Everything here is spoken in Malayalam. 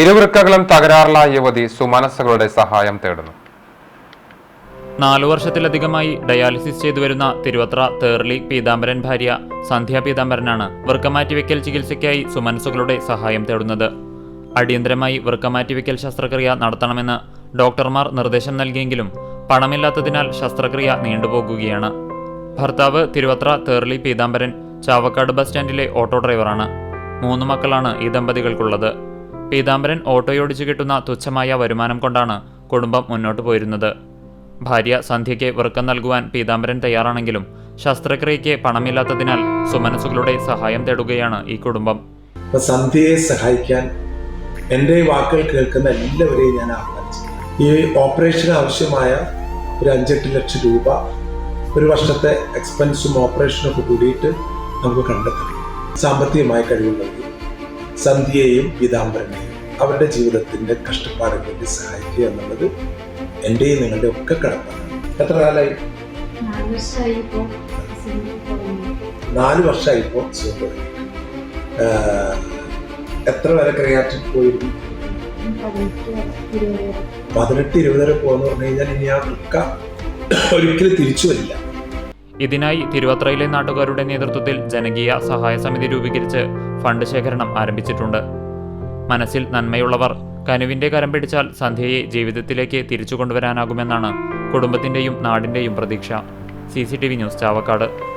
ഇരുവൃക്കകളും തകരാറിലായ യുവതി സുമനസ്സുകളുടെ സഹായം തേടുന്നു. നാലു വർഷത്തിലധികമായി ഡയാലിസിസ് ചെയ്തു വരുന്ന തിരുവത്ര തേർലി പീതാംബരൻ ഭാര്യ സന്ധ്യ പീതാംബരനാണ് വൃക്കമാറ്റിവെക്കൽ ചികിത്സയ്ക്കായി സുമനസ്സുകളുടെ സഹായം തേടുന്നത്. അടിയന്തരമായി വൃക്കമാറ്റിവെക്കൽ ശസ്ത്രക്രിയ നടത്തണമെന്ന് ഡോക്ടർമാർ നിർദ്ദേശം നൽകിയെങ്കിലും പണമില്ലാത്തതിനാൽ ശസ്ത്രക്രിയ നീണ്ടുപോകുകയാണ്. ഭർത്താവ് തിരുവത്ര തേർലി പീതാംബരൻ ചാവക്കാട് ബസ് സ്റ്റാൻഡിലെ ഓട്ടോ ഡ്രൈവറാണ്. മൂന്ന് മക്കളാണ് ഈ ദമ്പതികൾക്കുള്ളത്. പീതാംബരൻ ഓട്ടോയോടിച്ചു കിട്ടുന്ന തുച്ഛമായ വരുമാനം കൊണ്ടാണ് കുടുംബം മുന്നോട്ടു പോയിരുന്നത്. ഭാര്യ സന്ധ്യയ്ക്ക് വൃക്കം നൽകുവാൻ പീതാംബരൻ തയ്യാറാണെങ്കിലും ശസ്ത്രക്രിയയ്ക്ക് പണമില്ലാത്തതിനാൽ സുമനസുകളുടെ സഹായം തേടുകയാണ് ഈ കുടുംബം. സന്ധ്യയെ സഹായിക്കാൻ എന്റെ വാക്കുകൾ കേൾക്കുന്ന എല്ലാവരെയും ഞാൻ ഈ ഓപ്പറേഷന് ആവശ്യമായ ഒരു അഞ്ചെട്ട് ലക്ഷം രൂപ ഒരു വർഷത്തെ എക്സ്പെൻസും ഓപ്പറേഷനും ഒക്കെ കൂടിയിട്ട് നമുക്ക് കണ്ടെത്തണം സാമ്പത്തികമായ കഴിവുണ്ടെങ്കിൽ സന്ധ്യയെയും പീതാംബരനെയും അവരുടെ ജീവിതത്തിന്റെ കഷ്ടപ്പാടുകളിൽ സഹായിക്കുക എന്നുള്ളത് എന്റെയും നിങ്ങളുടെ ഒക്കെ കടപ്പാണ് എത്ര കാലായി നാല് വർഷമായിപ്പോൾ സുഖം തുടങ്ങി. എത്ര വരെ ക്രിയാറ്റിൽ പോയിരുന്നു? പതിനെട്ട് ഇരുപത് വരെ. പോകുന്ന പറഞ്ഞു കഴിഞ്ഞാൽ ഇനി ആ വൃക്ക ഒരിക്കലും തിരിച്ചു വരില്ല. ഇതിനായി തിരുവത്രയിലെ നാട്ടുകാരുടെ നേതൃത്വത്തിൽ ജനകീയ സഹായ സമിതി രൂപീകരിച്ച് ഫണ്ട് ശേഖരണം ആരംഭിച്ചിട്ടുണ്ട്. മനസ്സിൽ നന്മയുള്ളവർ കനുവിന്റെ കരം പിടിച്ചാൽ സന്ധ്യയെ ജീവിതത്തിലേക്ക് തിരിച്ചു കൊണ്ടുവരാനാകുമെന്നാണ് കുടുംബത്തിന്റെയും നാടിന്റെയും പ്രതീക്ഷ. C news Chavakkad.